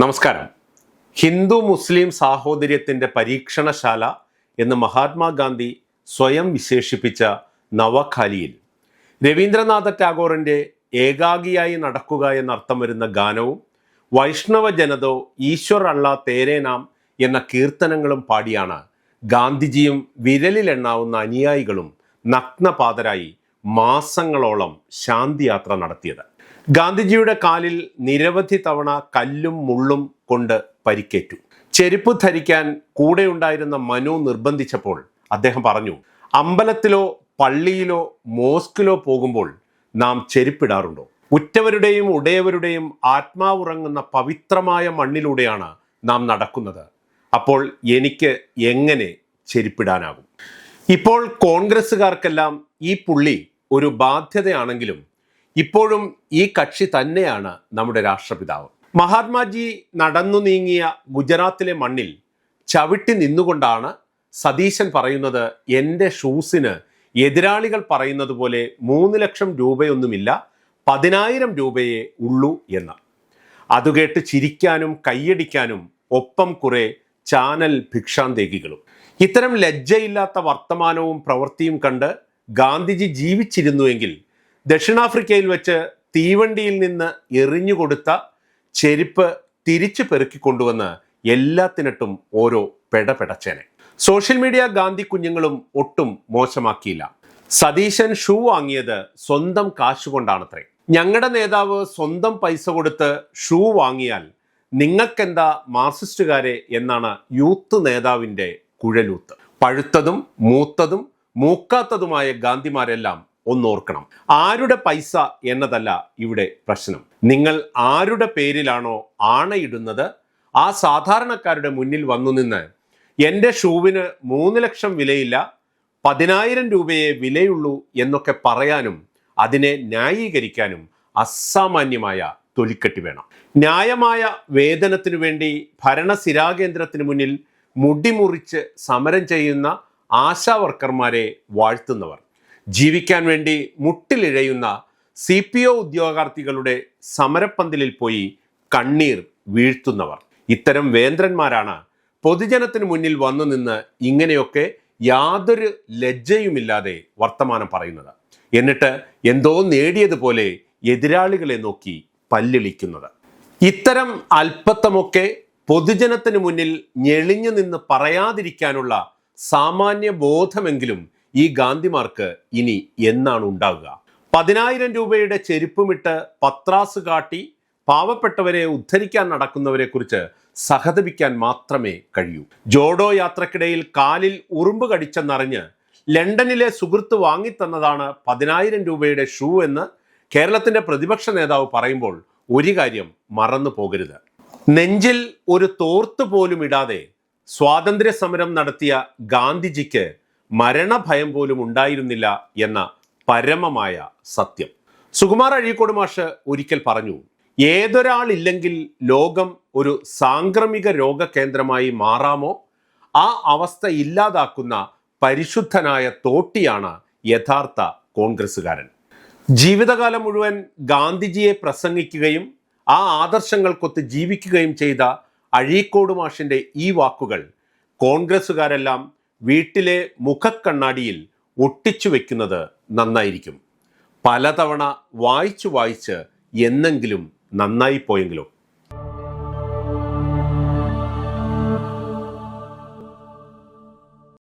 നമസ്കാരം. ഹിന്ദു മുസ്ലിം സാഹോദര്യത്തിന്റെ പരീക്ഷണശാല എന്ന് മഹാത്മാഗാന്ധി സ്വയം വിശേഷിപ്പിച്ച നവഖാലിയിൽ. രവീന്ദ്രനാഥ ടാഗോറിന്റെ ഏകാഗിയായി നടക്കുക എന്നർത്ഥം വരുന്ന ഗാനവും വൈഷ്ണവ ജനതോ ഈശ്വർ അള്ള തേരേനാം എന്ന കീർത്തനങ്ങളും പാടിയാണ് ഗാന്ധിജിയും വിരലിലെണ്ണാവുന്ന അനുയായികളും നഗ്നപാതരായി മാസങ്ങളോളം ശാന്തിയാത്ര നടത്തിയത്. ഗാന്ധിജിയുടെ കാലിൽ നിരവധി തവണ കല്ലും മുള്ളും കൊണ്ട് പരിക്കേറ്റു. ചെരുപ്പ് ധരിക്കാൻ കൂടെയുണ്ടായിരുന്ന മനു നിർബന്ധിച്ചപ്പോൾ അദ്ദേഹം പറഞ്ഞു അമ്പലത്തിലോ പള്ളിയിലോ മോസ്കിലോ പോകുമ്പോൾ നാം ചെരുപ്പിടാറുണ്ടോ? ഉറ്റവരുടെയും ഉടയവരുടെയും ആത്മാവുറങ്ങുന്ന പവിത്രമായ മണ്ണിലൂടെയാണ് നാം നടക്കുന്നത്. അപ്പോൾ എനിക്ക് എങ്ങനെ ചെരുപ്പിടാനാകും? ഇപ്പോൾ കോൺഗ്രസ്സുകാർക്കെല്ലാം ഈ പുള്ളി ഒരു ബാധ്യതയാണെങ്കിലും ഇപ്പോഴും ഈ കക്ഷി തന്നെയാണ് നമ്മുടെ രാഷ്ട്രപിതാവ്. മഹാത്മാജി നടന്നു നീങ്ങിയ ഗുജറാത്തിലെ മണ്ണിൽ ചവിട്ടി നിന്നുകൊണ്ടാണ് സതീശൻ പറയുന്നത് എന്റെ ഷൂസിന് എതിരാളികൾ പറയുന്നത് പോലെ മൂന്ന് ലക്ഷം രൂപയൊന്നുമില്ല പതിനായിരം രൂപയേ ഉള്ളൂ എന്ന്. അതുകേട്ട് ചിരിക്കാനും കൈയടിക്കാനും ഒപ്പം കുറെ ചാനൽ ഭിക്ഷാന്തേകികളും ഇത്തരം ലജ്ജയില്ലാത്ത വർത്തമാനവും പ്രവൃത്തിയും കണ്ട് ഗാന്ധിജി ജീവിച്ചിരുന്നുവെങ്കിൽ ദക്ഷിണാഫ്രിക്കയിൽ വെച്ച് തീവണ്ടിയിൽ നിന്ന് എറിഞ്ഞു കൊടുത്ത ചെരുപ്പ് തിരിച്ചു പെറുക്കിക്കൊണ്ടുവന്ന് എല്ലാത്തിനട്ടും ഓരോ പെടപെടച്ചേനെ. സോഷ്യൽ മീഡിയ ഗാന്ധി കുഞ്ഞുങ്ങളും ഒട്ടും മോശമാക്കിയില്ല. സതീശൻ ഷൂ വാങ്ങിയത് സ്വന്തം കാശുകൊണ്ടാണത്രേ. ഞങ്ങളുടെ നേതാവ് സ്വന്തം പൈസ കൊടുത്ത് ഷൂ വാങ്ങിയാൽ നിങ്ങൾക്കെന്താ മാർക്സിസ്റ്റുകാരെ എന്നാണ് യൂത്ത് നേതാവിന്റെ കുഴലൂത്ത്. പഴുത്തതും മൂത്തതും മൂക്കാത്തതുമായ ഗാന്ധിമാരെല്ലാം ഒന്നോർക്കണം. ആരുടെ പൈസ എന്നതല്ല ഇവിടെ പ്രശ്നം. നിങ്ങൾ ആരുടെ പേരിലാണോ ആണയിടുന്നത്? ആ സാധാരണക്കാരുടെ മുന്നിൽ വന്നു നിന്ന് എന്റെ ഷൂവിന് മൂന്ന് ലക്ഷം വിലയില്ല പതിനായിരം രൂപയെ വിലയുള്ളൂ എന്നൊക്കെ പറയാനും അതിനെ ന്യായീകരിക്കാനും അസാമാന്യമായ തൊലിക്കെട്ടി വേണം. ന്യായമായ വേതനത്തിനു വേണ്ടി ഭരണസിരാകേന്ദ്രത്തിന് മുന്നിൽ മുടിമുറിച്ച് സമരം ചെയ്യുന്ന ആശാവർക്കർമാരെ വാഴ്ത്തുന്നവർ. ജീവിക്കാൻ വേണ്ടി മുട്ടിലിഴയുന്ന സി പി ഒ ഉദ്യോഗാർത്ഥികളുടെ സമരപ്പന്തലിൽ പോയി കണ്ണീർ വീഴ്ത്തുന്നവർ. ഇത്തരം വേന്ദ്രന്മാരാണ് പൊതുജനത്തിന് മുന്നിൽ വന്നു നിന്ന് ഇങ്ങനെയൊക്കെ യാതൊരു ലജ്ജയുമില്ലാതെ വർത്തമാനം പറയുന്നത്. എന്നിട്ട് എന്തോ നേടിയതുപോലെ എതിരാളികളെ നോക്കി പല്ലിളിക്കുന്നത്. ഇത്തരം അല്പത്തമൊക്കെ പൊതുജനത്തിന് മുന്നിൽ ഞെളിഞ്ഞു നിന്ന് പറയാതിരിക്കാനുള്ള സാമാന്യ ബോധമെങ്കിലും ഈ ഗാന്ധിമാർക്ക് ഇനി എന്നാണ് ഉണ്ടാവുക? പതിനായിരം രൂപയുടെ ചെരുപ്പുമിട്ട് പത്രാസ് കാട്ടി പാവപ്പെട്ടവരെ ഉദ്ധരിക്കാൻ നടക്കുന്നവരെ കുറിച്ച് സഹതപിക്കാൻ മാത്രമേ കഴിയൂ. ജോഡോ യാത്രക്കിടയിൽ കാലിൽ ഉറുമ്പ് കടിച്ചെന്നറിഞ്ഞ് ലണ്ടനിലെ സുഹൃത്ത് വാങ്ങിത്തന്നതാണ് പതിനായിരം രൂപയുടെ ഷൂ എന്ന് കേരളത്തിന്റെ പ്രതിപക്ഷ നേതാവ് പറയുമ്പോൾ ഒരു കാര്യം മറന്നു പോകരുത്. നെഞ്ചിൽ ഒരു തോർത്ത് പോലും ഇടാതെ സ്വാതന്ത്ര്യ സമരം നടത്തിയ ഗാന്ധിജിക്ക് മരണഭയം പോലും ഉണ്ടായിരുന്നില്ല എന്ന പരമമായ സത്യം. സുകുമാർ അഴീക്കോട് മാഷ് ഒരിക്കൽ പറഞ്ഞു ഏതൊരാളില്ലെങ്കിൽ ലോകം ഒരു സാംക്രമിക രോഗ കേന്ദ്രമായി മാറാമോ? ആ അവസ്ഥ ഇല്ലാതാക്കുന്ന പരിശുദ്ധനായ തോട്ടിയാണ് യഥാർത്ഥ കോൺഗ്രസ്സുകാരൻ. ജീവിതകാലം മുഴുവൻ ഗാന്ധിജിയെ പ്രസംഗിക്കുകയും ആ ആദർശങ്ങൾക്കൊത്ത് ജീവിക്കുകയും ചെയ്ത അഴീക്കോട് മാഷിന്റെ ഈ വാക്കുകൾ കോൺഗ്രസ്സുകാരെല്ലാം വീട്ടിലെ മുഖക്കണ്ണാടിയിൽ ഒട്ടിച്ചു വെക്കുന്നത് നന്നായിരിക്കും. പലതവണ വായിച്ചു വായിച്ച് എന്നെങ്കിലും നന്നായി പോയെങ്കിലോ